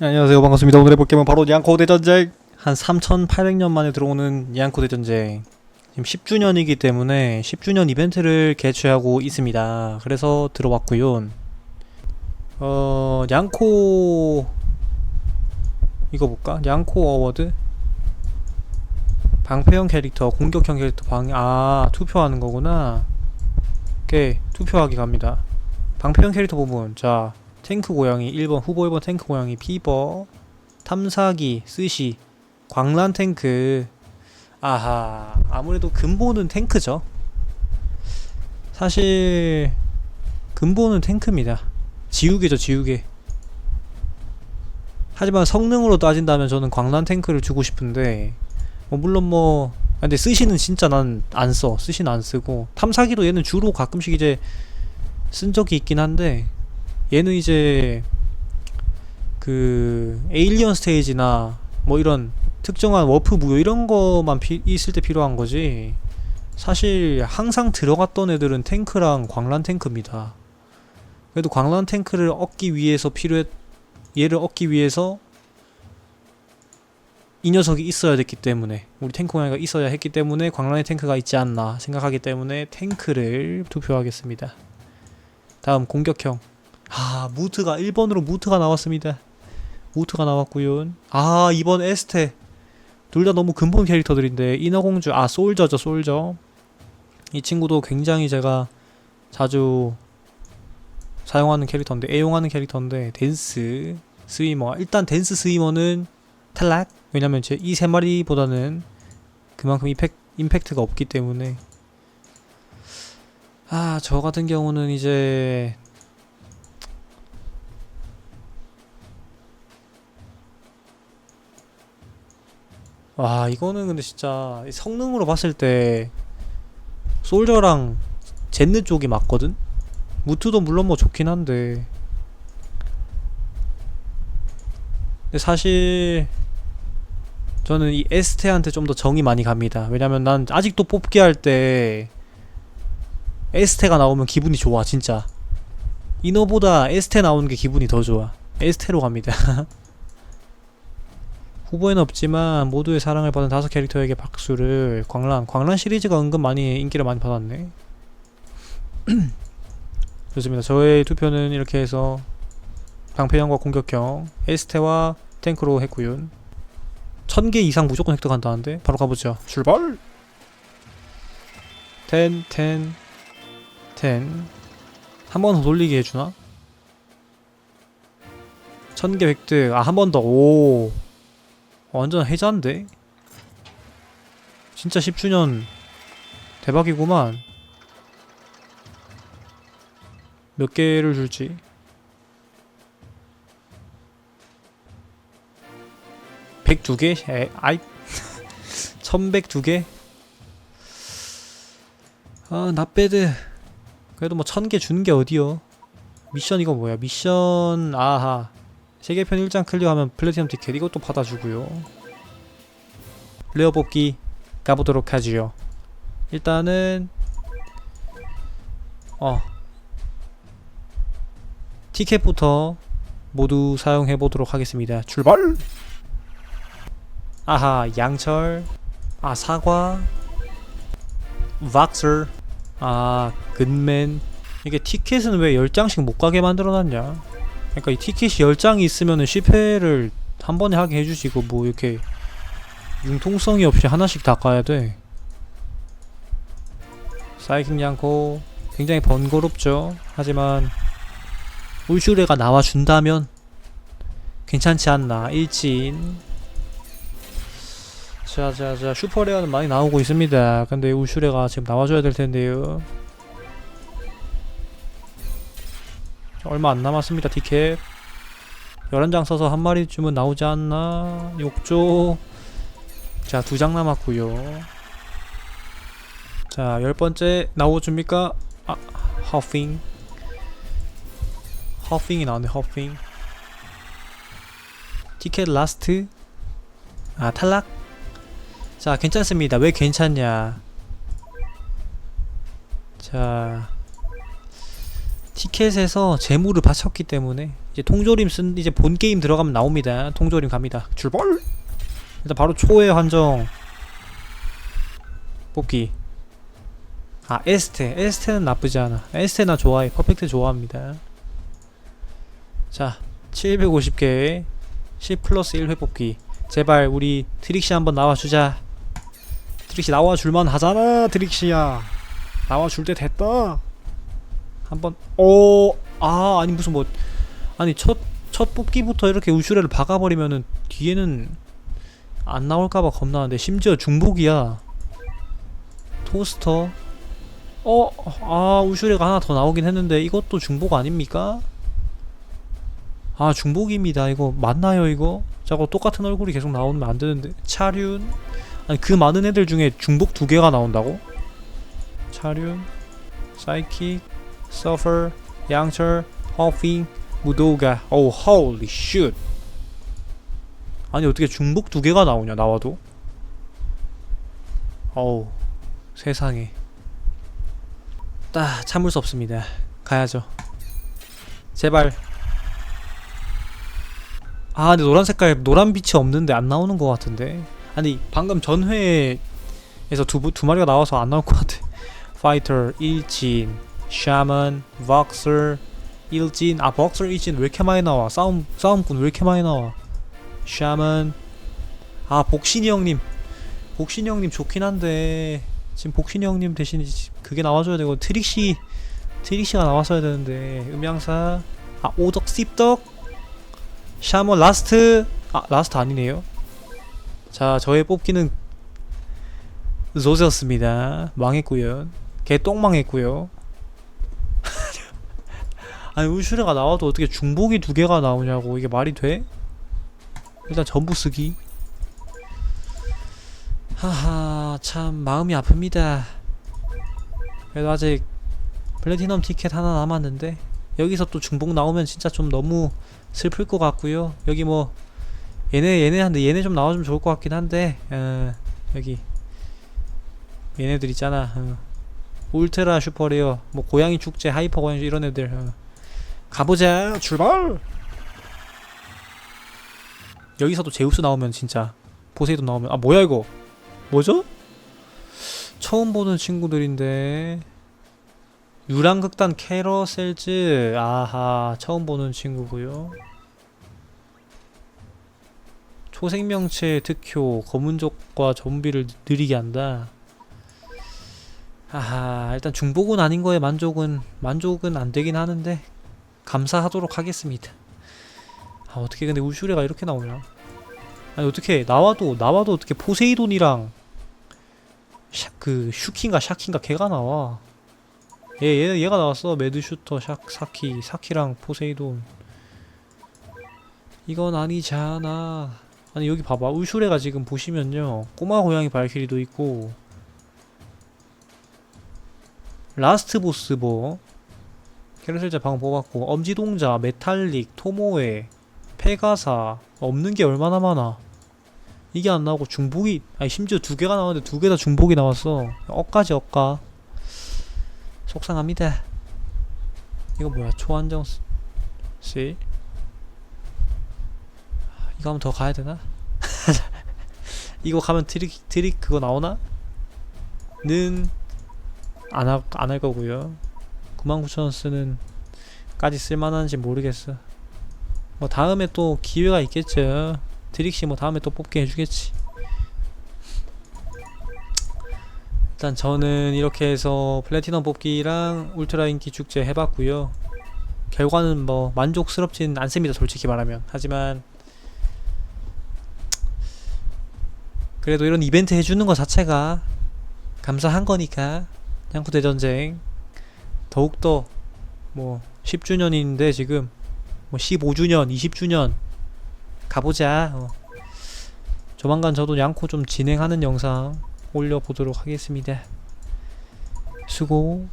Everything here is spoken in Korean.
네, 안녕하세요. 반갑습니다. 오늘 해볼 게임은 바로 양코 대전쟁. 한 3800년 만에 들어오는 양코 대전쟁. 지금 10주년이기 때문에 10주년 이벤트를 개최하고 있습니다. 그래서 들어왔구요. 어 양코 이거 볼까? 양코 어워드? 방패형 캐릭터 공격형 캐릭터 방 아 투표하는 거구나. 오케이 투표하기 갑니다. 방패형 캐릭터 부분. 자 탱크 고양이 1번 후보 1번 탱크 고양이 피버 탐사기 스시 광란 탱크. 아하 아무래도 근본은 탱크죠. 사실 근본은 탱크입니다. 지우개죠 지우개. 하지만 성능으로 따진다면 저는 광란 탱크를 주고 싶은데 뭐 물론 뭐 아, 근데 스시는 진짜 난 안 써. 스시는 안 쓰고. 탐사기도 얘는 주로 가끔씩 이제 쓴 적이 있긴 한데 얘는 이제 그 에일리언 스테이지나 뭐 이런 특정한 워프 무효 이런 거만 피, 있을 때 필요한 거지. 사실 항상 들어갔던 애들은 탱크랑 광란 탱크입니다. 그래도 광란 탱크를 얻기 위해서 필요했 얘를 얻기 위해서 이 녀석이 있어야 됐기 때문에 우리 탱크 고양이가 있어야 했기 때문에 광란의 탱크가 있지 않나 생각하기 때문에 탱크를 투표하겠습니다. 다음 공격형 아 무트가 1번으로 무트가 나왔습니다. 무트가 나왔구요. 아 이번 에스테. 둘 다 너무 근본 캐릭터들인데 인어공주 아 솔저죠 솔저. 이 친구도 굉장히 제가 자주 사용하는 캐릭터인데 애용하는 캐릭터인데 댄스 스위머 일단 댄스 스위머는 탈락. 왜냐면 제 이 세 마리보다는 그만큼 이펙, 임팩트가 없기 때문에. 아 저 같은 경우는 이제 와 이거는 근데 진짜 이 성능으로 봤을 때 솔저랑 젠느 쪽이 맞거든? 무트도 물론 뭐 좋긴 한데. 근데 사실 저는 이 에스테한테 좀 더 정이 많이 갑니다. 왜냐면 난 아직도 뽑기 할 때 에스테가 나오면 기분이 좋아 진짜. 이너보다 에스테 나오는 게 기분이 더 좋아. 에스테로 갑니다 후보에는 없지만 모두의 사랑을 받은 다섯 캐릭터에게 박수를 광란 광란 시리즈가 은근 많이 인기를 많이 받았네. 좋습니다. 저의 투표는 이렇게 해서 방패형과 공격형 에스테와 탱크로 했구요. 1000개 이상 무조건 획득한다는데? 바로 가보죠. 출발! 10 10 10한 번 더 돌리게 해주나? 1000개 획득. 아 한 번더오 완전 해자인데? 진짜 10주년 대박이구만 몇 개를 줄지 백두 개? 에, 아이 천백 두 개? 아 나배드 그래도 뭐 천 개 준 게 어디요 미션 이거 뭐야 미션 아하 세계편 1장 클리어하면 플래티넘 티켓 이것도 받아주고요. 레어 뽑기 가보도록 하지요. 일단은 어 티켓부터 모두 사용해 보도록 하겠습니다. 출발! 아하 양철. 아 사과. 왁서 아 근맨. 이게 티켓은 왜 10장씩 못 가게 만들어 놨냐 그러니까 이 티켓이 10장이 있으면은 10회를 한 번에 하게 해주시고 뭐 이렇게 융통성이 없이 하나씩 다 가야 돼. 사이킹 양코 굉장히 번거롭죠. 하지만 울슈레가 나와준다면 괜찮지 않나. 일진 자자자 슈퍼레어는 많이 나오고 있습니다. 근데 울슈레가 지금 나와줘야 될 텐데요 얼마 안 남았습니다 티켓 11장 써서 한 마리쯤은 나오지 않나? 욕조. 자 두 장 남았구요. 자 열번째 나오줍니까? 아 허핑. 허핑이 나오네 허핑. 티켓 라스트. 아 탈락? 자 괜찮습니다. 왜 괜찮냐? 자 티켓에서 재물을 바쳤기 때문에 이제 통조림 쓴 이제 본 게임 들어가면 나옵니다. 통조림 갑니다. 출발. 일단 바로 초회 한정 뽑기. 아 에스테 에스테는 나쁘지 않아. 에스테 나 좋아해. 퍼펙트 좋아합니다. 자 750개 10 플러스 1회 뽑기. 제발 우리 트릭시 한번 나와주자. 트릭시 나와줄만 하잖아 트릭시야. 나와줄 때 됐다. 한번 오, 아, 아니 무슨 뭐 아니 첫 첫 뽑기부터 이렇게 우슈레를 박아버리면은 뒤에는 안 나올까봐 겁나는데 심지어 중복이야. 토스터. 어, 아 우슈레가 하나 더 나오긴 했는데 이것도 중복 아닙니까? 아 중복입니다. 이거 맞나요 이거? 자고 똑같은 얼굴이 계속 나오면 안 되는데 차륜 아니 그 많은 애들 중에 중복 두 개가 나온다고? 차륜 사이킥 서퍼, 양철, 허핑, 무도가. 오, holy shit. 아니 어떻게 중복 두 개가 나오냐 나와도? 어우 세상에. 따 참을 수 없습니다. 가야죠. 제발. 아 근데 노란 색깔 노란 빛이 없는데 안 나오는 것 같은데. 아니 방금 전회에서 두, 두 마리가 나와서 안 나올 것 같아. 파이터 일진 샤먼, 벅서, 일진 아 벅서 일진 왜 이렇게 많이 나와? 싸움 싸움꾼 왜 이렇게 많이 나와? 샤먼 아 복신이 형님. 복신이 형님 좋긴 한데 지금 복신이 형님 대신 그게 나와줘야 되고 트릭시 트릭시가 나왔어야 되는데 음향사. 아 오덕 씹덕. 샤먼 라스트 아 라스트 아니네요. 자 저의 뽑기는 조졌습니다. 망했구요. 개똥 망했구요 아니 우슈레가 나와도 어떻게 중복이 두 개가 나오냐고 이게 말이 돼? 일단 전부 쓰기 하하 참 마음이 아픕니다 그래도 아직 플래티넘 티켓 하나 남았는데 여기서 또 중복 나오면 진짜 좀 너무 슬플 것 같고요 여기 뭐 얘네 얘네한테 얘네 좀 나와주면 좋을 것 같긴 한데 어, 여기 얘네들 있잖아 어. 울트라 슈퍼레어 뭐 고양이 축제 하이퍼 고양이 이런 애들 어. 가보자 출발! 여기서도 제우스 나오면 진짜 보세이돈 나오면 아 뭐야 이거? 뭐죠? 처음 보는 친구들인데. 유랑극단 캐러셀즈. 아하 처음 보는 친구고요. 초생명체 특효 검은족과 좀비를 느리게 한다. 아하 일단 중복은 아닌 거에 만족은 만족은 안 되긴 하는데 감사하도록 하겠습니다. 아 어떻게 근데 우슈레가 이렇게 나오냐? 아니 어떻게 나와도 나와도 어떻게 포세이돈이랑 샤, 그 슈킨가 샤킨가 걔가 나와? 얘, 얘 얘가 나왔어 매드슈터 샤 사키 사키랑 포세이돈 이건 아니잖아. 아니 여기 봐봐 우슈레가 지금 보시면요 꼬마 고양이 발키리도 있고 라스트 보스 뭐 캐러셀자 방금 뽑았고 엄지동자, 메탈릭, 토모에, 페가사 없는 게 얼마나 많아. 이게 안 나오고 중복이 아니 심지어 두 개가 나왔는데 두 개 다 중복이 나왔어. 억까지 억까. 속상합니다. 이거 뭐야? 초안정 씨? 이거 하면 더 가야 되나? 이거 가면 트릭 트릭 그거 나오나? 는안 안할 거고요 99,000원 쓰는 까지 쓸만한지 모르겠어. 뭐 다음에 또 기회가 있겠죠 드릭시 뭐 다음에 또 뽑게 해주겠지. 일단 저는 이렇게 해서 플래티넘 뽑기랑 울트라 인기 축제 해봤고요. 결과는 뭐 만족스럽진 않습니다 솔직히 말하면. 하지만 그래도 이런 이벤트 해주는 것 자체가 감사한 거니까. 양쿠 대 전쟁 더욱더 뭐 10주년인데 지금 뭐 15주년, 20주년 가보자. 어. 조만간 저도 양코 좀 진행하는 영상 올려보도록 하겠습니다. 수고.